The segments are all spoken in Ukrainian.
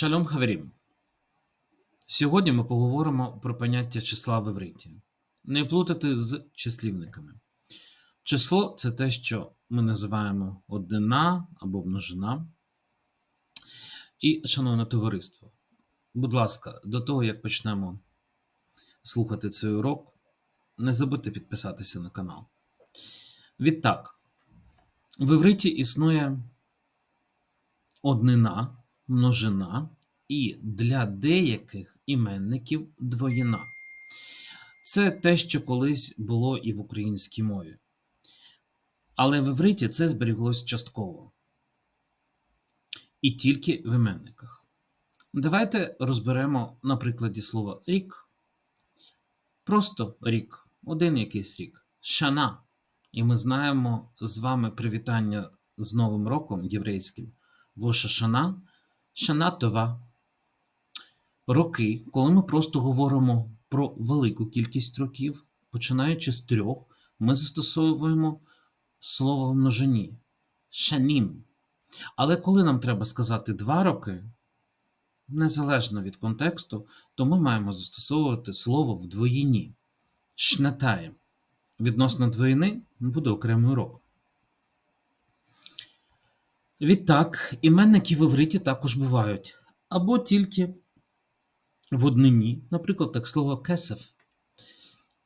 Шалом хаверім. Сьогодні ми поговоримо про поняття числа в івриті. Не плутати з числівниками. Число це те, що ми називаємо однина або множина. І, шановне товариство, будь ласка, до того, як почнемо слухати цей урок, не забудьте підписатися на канал. Відтак, в івриті існує однина, множина і для деяких іменників двоїна. Це те, що колись було і в українській мові. Але в івриті це зберіглось частково. І тільки в іменниках. Давайте розберемо на прикладі слова рік. Просто рік, один якийсь рік. Шана. І ми знаємо з вами привітання з Новим роком єврейським. Воша Шана, Шана Това. Роки, коли ми просто говоримо про велику кількість років, починаючи з трьох, ми застосовуємо слово в множині шанім. Але коли нам треба сказати два роки, незалежно від контексту, то ми маємо застосовувати слово в двоїні. Відносно двоїни буде окремий урок. Відтак, іменники в івриті також бувають або тільки в однині, наприклад, так слово кесев.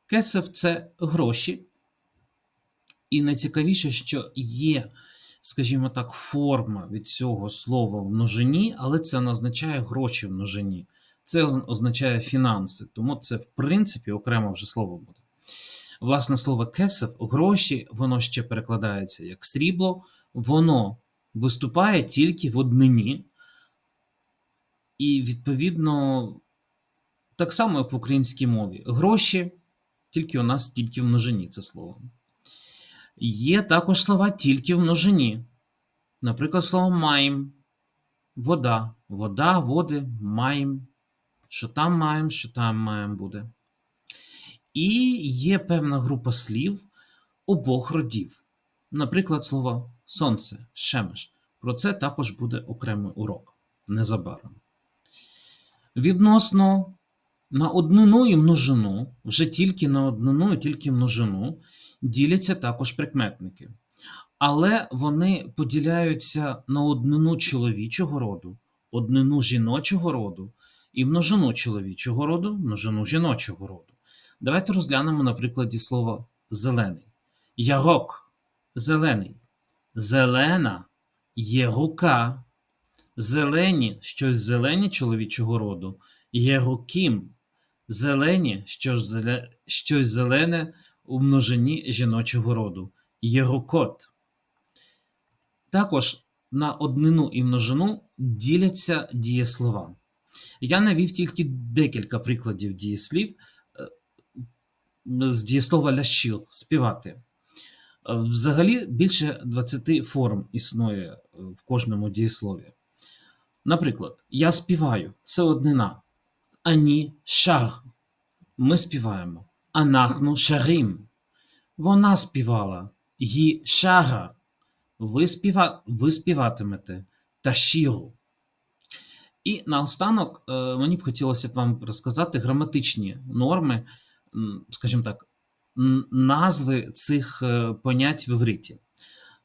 Кесев це гроші, і найцікавіше, що є, скажімо так, форма від цього слова в множині, але це не означає гроші в множині. Це означає фінанси, тому це, в принципі, окремо вже слово буде. Власне слово кесев, гроші, воно ще перекладається як срібло, воно виступає тільки в однині. І, відповідно, так само, як в українській мові. Гроші, тільки у нас тільки в множині це слово. Є також слова тільки в множині. Наприклад, слово маєм, вода, вода, води, маєм. Що там маєм, що там маєм буде. І є певна група слів обох родів. Наприклад, слово сонце, шемеш. Про це також буде окремий урок незабаром. Відносно на однину і множину, вже тільки на однину і тільки множину, діляться також прикметники. Але вони поділяються на однину чоловічого роду, однину жіночого роду і множину чоловічого роду, множину жіночого роду. Давайте розглянемо на прикладі слова зелений. Ярок зелений. Зелена є рука. Зелені щось зелені чоловічого роду, є рукім. Зелені щось, зеле... щось зелене у множині жіночого роду, є рукот. Також на однину і множину діляться дієслова. Я навів тільки декілька прикладів дієслів з дієслова лящил співати. Взагалі більше 20 форм існує в кожному дієслові. Наприклад, я співаю це однина. Ані шар. Ми співаємо. Анахну шарим. Вона співала. Ї шара. Ви, співа... Ви співатимете ташіру. І наостанок мені б хотілося б вам розказати граматичні норми, скажімо так, назви цих понять в івриті.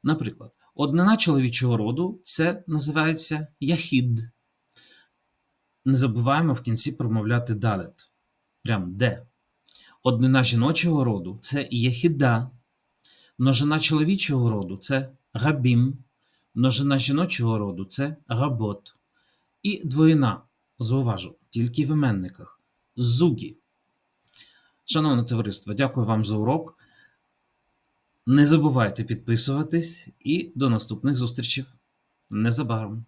Наприклад, однина чоловічого роду це називається яхід. Не забуваємо в кінці промовляти далет. Прям де. Однина жіночого роду це яхіда. Множина чоловічого роду це габім. Множина жіночого роду це габот. І двоїна, зауважу, тільки в іменниках. Зугі. Шановне товариство, дякую вам за урок. Не забувайте підписуватись і до наступних зустрічей незабаром.